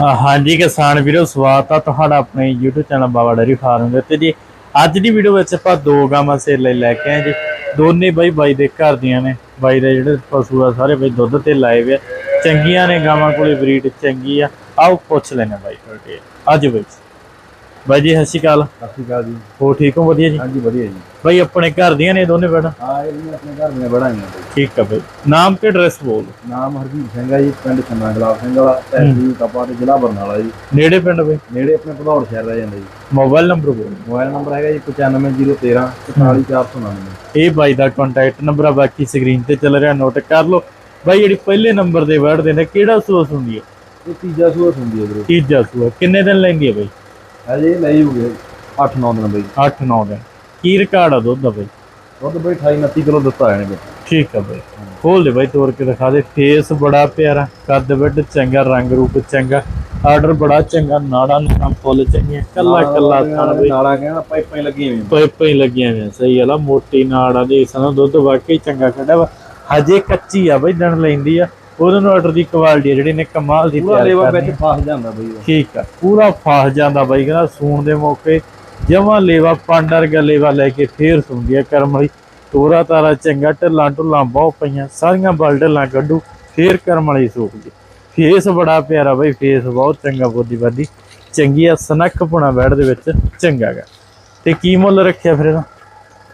ਹਾਂਜੀ ਕਿਸਾਨ ਵੀਰੋ, ਸਵਾਗਤ ਆ ਤੁਹਾਡਾ ਆਪਣੇ YouTube channel Baba dairy farm ਦੇ ਉੱਤੇ ਜੀ। ਅੱਜ ਦੀ ਵੀਡੀਓ ਵਿੱਚ ਆਪਾਂ ਦੋ ਗਾਵਾਂ ਸੇਲ ਲਈ ਲੈ ਕੇ ਆਏ ਜੀ। ਦੋਨੇ ਬਾਈ ਬਾਈ ਦੇ ਘਰ ਦੀਆਂ ਨੇ। ਬਾਈ ਦੇ ਜਿਹੜੇ ਪਸ਼ੂ ਆ, ਸਾਰੇ ਬਾਈ ਦੁੱਧ ਤੇ ਲਾਏ ਵੇ ਆ। ਚੰਗੀਆਂ ਨੇ ਗਾਵਾਂ ਕੋਲੇ ਬਰੀਡ ਚੰਗੀ ਆ। ਆਓ ਪੁੱਛ ਲੈਣਾ ਬਾਈ ਕੋਲ ਅੱਜ ਬਾਈ ਬਾਈ ਜੀ ਸਤਿ ਸ਼੍ਰੀ ਅਕਾਲ। ਸਤਿ ਸ਼੍ਰੀ ਅਕਾਲ ਜੀ। ਹੋ ਠੀਕ ਹੋ? ਵਧੀਆ ਜੀ? ਹਾਂਜੀ ਵਧੀਆ ਜੀ। ਬਾਈ ਆਪਣੇ ਘਰ ਦੀਆਂ ਨੇ ਦੋਨੇ ਬੈਠਾ ਹਾਂ ਇਹ ਵੀ ਆਪਣੇ ਘਰ ਦੀਆਂ ਬੜਾਈਆਂ ਬਈ ਠੀਕ ਆ ਬਾਈ। ਨਾਮ ਤੇ ਐਡਰੈਸ ਬੋਲ। ਨਾਮ ਹਰਜੀਤ ਸਿੰਘ ਹੈ ਜੀ ਪਿੰਡ ਖੰਨਾ ਗਲਾਬ ਸਿੰਘ ਵਾਲਾ ਤਹਿਸੀਲ ਕਪਾ ਤੇ ਜ਼ਿਲ੍ਹਾ ਬਰਨਾਲਾ ਜੀ। ਨੇੜੇ ਪਿੰਡ ਬਾਈ? ਨੇੜੇ ਆਪਣੇ ਭਦੌੜ ਸ਼ਹਿਰ ਰਹਿ ਜਾਂਦਾ ਜੀ। ਮੋਬਾਈਲ ਨੰਬਰ ਬੋਲ। ਮੋਬਾਈਲ ਨੰਬਰ ਹੈਗਾ ਜੀ 95013 44499 ਇਹ ਬਾਈ ਦਾ ਕੰਟੈਕਟ ਨੰਬਰ ਆ ਬਾਕੀ ਸਕਰੀਨ ਤੇ ਚੱਲ ਰਿਹਾ ਨੋਟ ਕਰ ਲਓ। ਬਾਈ ਜਿਹੜੀ ਪਹਿਲੇ ਨੰਬਰ ਦੇ ਵਰਡ ਦੇ ਨੇ ਕਿਹੜਾ ਸੋਸ ਹੁੰਦੀ ਹੈ ਇਹ ਤੀਜਾ ਸੂਆ ਹੁੰਦੀ ਹੈ ਵੀਰੇ। ਤੀਜਾ ਸੂਆ ਕਿੰਨੇ ਦਿਨ ਲੈਂਦੀ ਹੈ ਬਾਈ? ਹਜੇ ਇਹ ਲਈ ਹੋ ਗਏ। 8-9 ਦਿਨ ਬਈ। 8-9 ਦਿਨ। ਕੀ ਰਿਕਾਰਡ ਆ ਦੁੱਧ ਦਾ ਬਾਈ? ਦੁੱਧ ਬਈ 28-29 ਕਿਲੋ ਦਿੱਤਾ ਹੈ ਨੇ ਬਈ। ਠੀਕ ਆ ਬਾਈ। ਖੋਲ ਦੇ ਬਾਈ ਤੋੜ ਕੇ ਦਿਖਾ ਦੇ। ਫੇਸ ਬੜਾ ਪਿਆਰਾ ਕੱਦ ਵੱਡ ਚੰਗਾ ਰੰਗ ਰੂਪ ਚੰਗਾ। ਆਰਡਰ ਬੜਾ ਚੰਗਾ ਨਾੜਾਂ ਨੂੰ ਫੁੱਲ ਚੰਗੀਆਂ। ਕੱਲਾ ਕੱਲਾ ਥਣ ਬਈ। ਨਾਲਾ ਕਹਿੰਦਾ ਪਾਈਪਾਂ ਹੀ ਲੱਗੀਆਂ ਹੋਈਆਂ। ਪਈ ਪਈ ਲੱਗੀਆਂ ਹੋਈਆਂ। ਸਹੀ ਗੱਲ ਆ ਮੋਟੀ ਨਾੜਾਂ ਦੇ ਸਾਨੂੰ ਦੁੱਧ ਵਾਕਈ ਚੰਗਾ ਕੱਢਿਆ ਵਾ। ਹਜੇ ਕੱਚੀ ਆ ਬਈ ਦਿਨ ਲੈਂਦੀ ਆ। ਉਹਦੇ ਨੂੰ ਆਰਡਰ ਦੀ ਕੁਆਲਿਟੀ ਆ ਜਿਹੜੀ ਨੇ ਕਮਾਲ ਦੀ ਪੂਰਾ ਤਿਆਰ ਲੇਵਾ ਕਰਨੀ ਵਿੱਚ ਫਸ ਜਾਂਦਾ ਬਈ। ਠੀਕ ਆ ਪੂਰਾ ਫਸ ਜਾਂਦਾ ਬਾਈ ਕਹਿੰਦਾ ਸੂਣ ਦੇ ਮੌਕੇ ਜਮਾ ਲੇਵਾ ਪਾਂਡਰ ਲੇਵਾ ਲੈ ਕੇ ਫੇਰ ਸੁੰਦੀ ਆ ਕਰਮ ਵਾਲੀ। ਤੋਰਾ ਤਾਰਾ ਚੰਗਾ ਢੱਲਾਂ ਢੁੱਲਾਂ ਬਹੁਤ ਪਈਆਂ ਸਾਰੀਆਂ ਬਲਡਲਾਂ ਕੱਢੂ ਫੇਰ ਕਰਮ ਵਾਲੀ ਸੂਕਦੀ ਫੇਸ ਬੜਾ ਪਿਆਰਾ ਬਾਈ ਫੇਸ ਬਹੁਤ ਚੰਗਾ ਬੋਦੀ ਬਾਦੀ। ਚੰਗੀ ਆ ਸਨੱਖ ਪੁਣਾ ਬੈੜ ਦੇ ਵਿੱਚ ਚੰਗਾ ਗਾ। ਤੇ ਕੀ ਮੁੱਲ ਰੱਖਿਆ ਫਿਰ ਇਹਦਾ?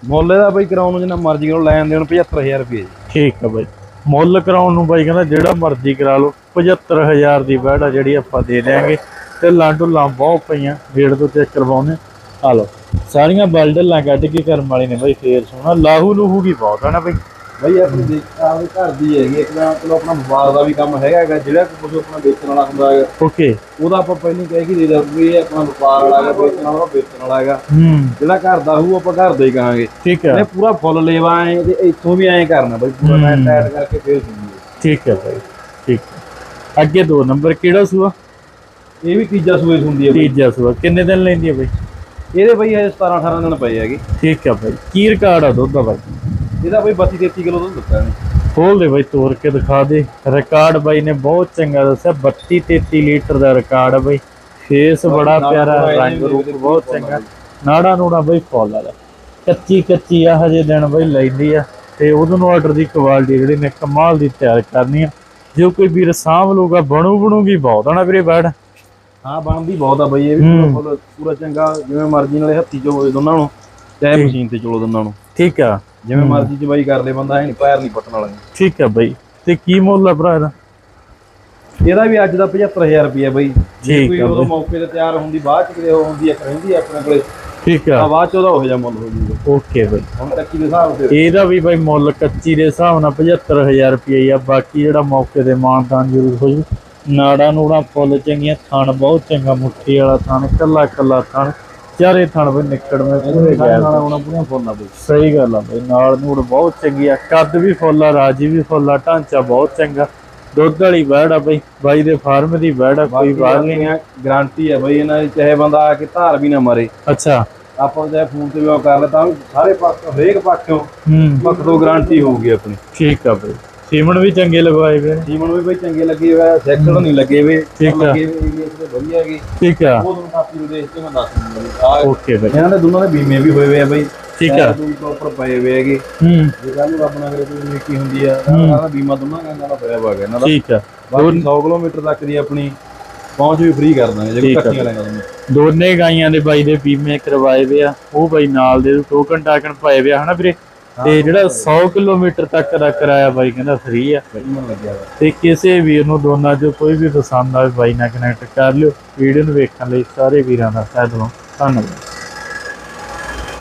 ਮੁੱਲ ਇਹਦਾ ਬਈ ਕਰਾਉਣ ਨੂੰ ਜਿੰਨਾ ਮਰਜ਼ੀ ਕਰੋ ਲੈਣ ਦੇਣ 75000 ਰੁਪਏ। ਠੀਕ ਆ ਬਾਈ। ਮੁੱਲ ਕਰਾਉਣ ਨੂੰ ਬਾਈ ਕਹਿੰਦਾ ਜਿਹੜਾ ਮਰਜ਼ੀ ਕਰਾ ਲਓ 75000 ਦੀ ਬੈਡ ਆ ਜਿਹੜੀ ਆਪਾਂ ਦੇ ਦਿਆਂਗੇ। ਤੇ ਲਾਂਡੂ ਬਹੁਤ ਪਈਆਂ ਰੇਟ ਤੋਂ ਚੈੱਕ ਕਰਵਾਉਣੇ ਆ ਲਓ, ਸਾਰੀਆਂ ਬਲਡਲਾਂ ਕੱਢ ਕੇ ਕਰਮ ਵਾਲੇ ਨੇ ਬਾਈ ਫੇਰ ਸੋਹਣਾ। ਲਾਹੂ ਲੂਹੂ ਵੀ ਬਹੁਤ ਆ ਨਾ ਬਾਈ। ਬਈ ਆਪਣੀ ਦੇਖ ਆਪਦੇ ਘਰ ਦੀ ਹੈਗੀ ਇੱਕ ਤਾਂ ਚਲੋ ਆਪਣਾ ਵਪਾਰ ਦਾ ਵੀ ਕੰਮ ਹੈਗਾ ਹੈਗਾ ਜਿਹੜਾ ਕੁਝ ਆਪਣਾ ਵੇਚਣ ਵਾਲਾ ਹੁੰਦਾ ਹੈਗਾ। ਓਕੇ। ਉਹਦਾ ਆਪਾਂ ਪਹਿਲਾਂ ਕਹਿ ਕੇ ਦੇ ਦਾਂ ਵੀ ਇਹ ਆਪਣਾ ਵਪਾਰ ਵਾਲਾ ਹੈਗਾ ਵੇਚਣ ਵਾਲਾ ਵੇਚਣ ਵਾਲਾ ਹੈਗਾ। ਹੂੰ। ਜਿਹੜਾ ਘਰ ਦਾ ਹੋਊ ਆਪਾਂ ਘਰ ਦਾ ਹੀ ਕਹਾਂਗੇ। ਠੀਕ ਇਹ ਆ ਪੂਰਾ ਫੁੱਲ ਲੇਵਾ ਐ ਤੇ ਇੱਥੋਂ ਵੀ ਐਂ ਕਰਨਾ ਬਈ ਪੂਰਾ ਹੂੰ। ਟਾਈਟ ਕਰਕੇ ਫੇਰ ਸੁਣੀਏ ਠੀਕ ਹੈ ਬਾਈ ਠੀਕ। ਅੱਗੇ ਦੋ ਨੰਬਰ ਕਿਹੜਾ ਸੂਆ? ਇਹ ਵੀ ਤੀਜਾ ਸੂਏ ਹੁੰਦੀ ਹੈ ਬਈ। ਤੀਜਾ ਸੂਆ ਕਿੰਨੇ ਦਿਨ ਲੈਂਦੀ ਹੈ ਬਾਈ? ਇਹਦੇ ਬਈ ਹਜੇ 17 18 ਦਿਨ ਪਏ ਹੈਗੇ। ਠੀਕ ਆ ਬਾਈ ਕੀ ਰਿਕਾਰਡ ਆ ਦੁੱਧ ਦਾ ਬਾਈ? ਇਹਦਾ ਬਈ 32 33 ਕਿਲੋ ਦੁੱਧ ਦਿੱਤਾ ਇਹਨੇ। ਖੋਲ ਦੇ ਬਾਈ ਤੋੜ ਕੇ ਦਿਖਾ ਦੇ। ਰਿਕਾਰਡ ਬਾਈ ਨੇ ਬਹੁਤ ਚੰਗਾ ਦੱਸਿਆ। 32 33 ਲੀਟਰ ਦਾ ਰਿਕਾਰਡ ਬਾਈ। ਫੇਸ ਬੜਾ ਪਿਆਰਾ ਰੰਗ ਰੂਪ ਬਹੁਤ ਚੰਗਾ। ਨਾੜਾ ਨੂੜਾ ਬਾਈ ਫੁੱਲ ਵਾਲਾ। ਕੱਚੀ ਕੱਚੀ ਆ ਹਜੇ ਦਿਨ ਬਾਈ ਲੈਂਦੀ ਆ। ਤੇ ਉਹਦੋਂ ਨੂੰ ਆਰਡਰ ਦੀ ਕੁਆਲਿਟੀ ਜਿਹੜੀ ਨੇ ਕਮਾਲ ਦੀ ਤਿਆਰ ਕਰਨੀ ਆ। ਜੇ ਕੋਈ ਵੀਰ ਸਾਂਭ ਲੂਗਾ ਬਣੂ ਬਣੂਗੀ ਬਹੁਤ ਆ ਨਾ ਵੀਰੇ ਬੈੜ ਹਾਂ ਬਣਦੀ ਬਹੁਤ ਆ ਬਈ ਇਹ ਵੀ। ਪੂਰਾ ਚੰਗਾ ਜਿਵੇਂ ਮਰਜ਼ੀ ਨਾਲੇ ਹੱਥੀ ਚੋਲੇ ਦੋਨਾਂ ਨੂੰ। ਚਾਹੇ ਮਸ਼ੀਨ ਤੇ ਚੋਲੋ ਦੋਨਾਂ ਨੂੰ। ਠੀਕ ਆ। ਜਿਵੇਂ ਮਰਜ਼ੀ ਚ ਬਾਈ ਕਰ ਲੈ ਬੰਦਾ ਐ ਨਹੀਂ ਪੈਰ ਨਹੀਂ ਪੱਟਣ ਵਾਲਾ ਠੀਕ ਆ ਬਾਈ। ਤੇ ਕੀ ਮੁੱਲ ਆ ਭਰਾ ਇਹਦਾ? ਇਹਦਾ ਵੀ ਅੱਜ ਦਾ 75000 ਰੁਪਏ ਬਈ। ਜੇ ਕੋਈ ਉਦੋਂ। ਮੌਕੇ ਤੇ ਤਿਆਰ ਹੁੰਦੀ ਬਾਅਦ ਚ ਕਿਤੇ ਉਹ ਹੁੰਦੀ ਹੈ ਰਹਿੰਦੀ ਹੈ ਆਪਣੇ ਕੋਲੇ ਠੀਕ ਆ। ਬਾਅਦ ਚ ਉਹਦਾ ਉਹ ਜਿਹਾ ਮੁੱਲ ਹੋ ਜੂਗਾ ਓਕੇ ਬਾਈ। ਹੁਣ ਕੱਚੀ ਦੇ ਹਿਸਾਬ ਤੇ। ਇਹਦਾ ਵੀ ਬਾਈ ਮੁੱਲ ਕੱਚੀ ਦੇ ਹਿਸਾਬ ਨਾਲ 75000 ਰੁਪਏ ਆ। ਬਾਕੀ ਜਿਹੜਾ ਮੌਕੇ ਤੇ ਮਾਨਦਾਨ ਜ਼ਰੂਰ ਹੋ ਜੂ ਨਾੜਾ ਨੂੜਾ ਫੁੱਲ ਚੰਗੀਆਂ ਥਣ ਬਹੁਤ ਚੰਗਾ ਮੁੱਠੀ ਵਾਲਾ ਥਣ ਕੱਲਾ ਕੱਲਾ ਥਣ। ਚਾਰੇ ਥਣ ਵੀ ਨਿਕੜ ਮੇ ਪੂਰੇ ਨਾਲ ਗੈਰ ਆਉਣਾ ਪੂਰਾ ਫੁੱਲ ਆ ਬਈ। ਸਹੀ ਗੱਲ ਆ ਬਾਈ ਨਾਲ ਨੂੜ ਬਹੁਤ ਚੰਗੀ ਆ ਕੱਦ ਵੀ ਫੁੱਲ ਆ ਰਾਜੀ ਵੀ ਫੁੱਲ ਆ ਢਾਂਚਾ ਬਹੁਤ ਚੰਗਾ। ਦੁੱਧ ਵਾਲੀ ਬੈੜ ਆ ਬਾਈ ਬਾਈ ਦੇ ਫਾਰਮ ਦੀ ਬੈੜ ਆ ਕੋਈ ਬਾਹਰ ਨਹੀਂ ਗਾਰੰਟੀ ਹੈ ਬਈ ਇਹਨਾਂ ਦੀ ਚਾਹੇ ਬੰਦਾ ਆ ਕੇ ਧਾਰ ਵੀ ਨਾ ਮਾਰੇ। ਅੱਛਾ। ਆਪਾਂ ਚਾਹੇ ਫੋਨ ਤੇ ਵੀ ਉਹ ਕਰ ਲੈ ਤਾਂ ਸਾਰੇ ਪੱਖ ਹਰੇਕ ਪੱਖੋਂ ਹੂੰ। ਪੱਖ ਤੋਂ ਗਾਰੰਟੀ ਹੋਊਗੀ ਆਪਣੀ। ਠੀਕ ਆ ਬਾਈ। ਸੀਮਨ ਵੀ ਚੰਗੇ ਲਗਵਾਏ ਗਏ। ਨੇ ਜੀਵਨ ਵੀ ਬਈ ਚੰਗੇ ਲੱਗੇ ਹੋਏ ਸੈਕਟਰ ਨਹੀਂ ਲੱਗੇ ਹੋਏ ਠੀਕ ਆ। ਲੱਗੇ ਹੋਏ ਇੰਗਲਿਸ਼ ਦੇ ਵਧੀਆ ਹੈਗੇ। ਠੀਕ ਆ। ਉਹ ਤੁਹਾਨੂੰ ਕਾਪੀ ਨੂੰ ਦੇਖ ਕੇ ਮੈਂ ਦੱਸ ਦਿੰਦਾ ਆ ਓਕੇ ਬਾਈ। ਇਹਨਾਂ ਦੇ ਦੋਨਾਂ ਦੇ ਬੀਮੇ ਵੀ ਹੋਏ ਹੋਏ ਆ ਬਈ। ਠੀਕ ਆ। ਦੂਰ ਪ੍ਰੋਪਰ ਪਏ ਹੋਏ ਹੈਗੇ। ਹੂੰ। ਜੇ ਕੱਲ ਨੂੰ ਆਪਣਾ ਅਗਰ ਕੋਈ ਨੀਤੀ ਹੁੰਦੀ ਆ ਇਹਨਾਂ ਦਾ ਬੀਮਾ ਦੋਨਾਂ ਗਾਂਗਾਂ ਦਾ ਪਿਆ ਹੋਇਆ ਇਹਨਾਂ ਦਾ। ਠੀਕ ਆ। ਬਾਕੀ 100 ਕਿਲੋਮੀਟਰ ਤੱਕ ਦੀ ਆਪਣੀ ਪਹੁੰਚ ਵੀ ਫ੍ਰੀ ਕਰ ਦਾਂਗੇ ਜੇ ਠੀਕ ਆ। ਇਕੱਠੀਆਂ ਲੈਣਾ ਤੁਹਾਨੂੰ ਦੋਨੇ ਗਾਈਆਂ ਦੇ ਬਾਈ ਦੇ ਬੀਮੇ ਕਰਵਾਏ ਵੇ ਆ ਉਹ ਬਾਈ ਨਾਲ ਦੇ ਟੋਕਨ ਟਾਕਨ ਪਾਏ ਵੇ ਆ ਹਨਾ ਵੀਰੇ? ਤੇ ਜਿਹੜਾ 100 ਕਿਲੋਮੀਟਰ ਤੱਕ ਦਾ ਕਿਰਾਇਆ ਬਾਈ ਕਹਿੰਦਾ ਫ੍ਰੀ ਆ। ਮੈਨੂੰ ਲੱਗਿਆ ਵਾ ਤੇ ਕਿਸੇ ਵੀਰ ਨੂੰ ਦੋਨਾਂ ਚੋਂ ਕੋਈ ਵੀ ਪਸੰਦ ਆਵੇ ਬਾਈ ਨਾਲ ਕਨੈਕਟ ਕਰ ਲਿਓ। ਵੀਡੀਓ ਨੂੰ ਵੇਖਣ ਲਈ ਸਾਰੇ ਵੀਰਾਂ ਦਾ ਤਹਿ ਦਿਲੋਂ ਧੰਨਵਾਦ।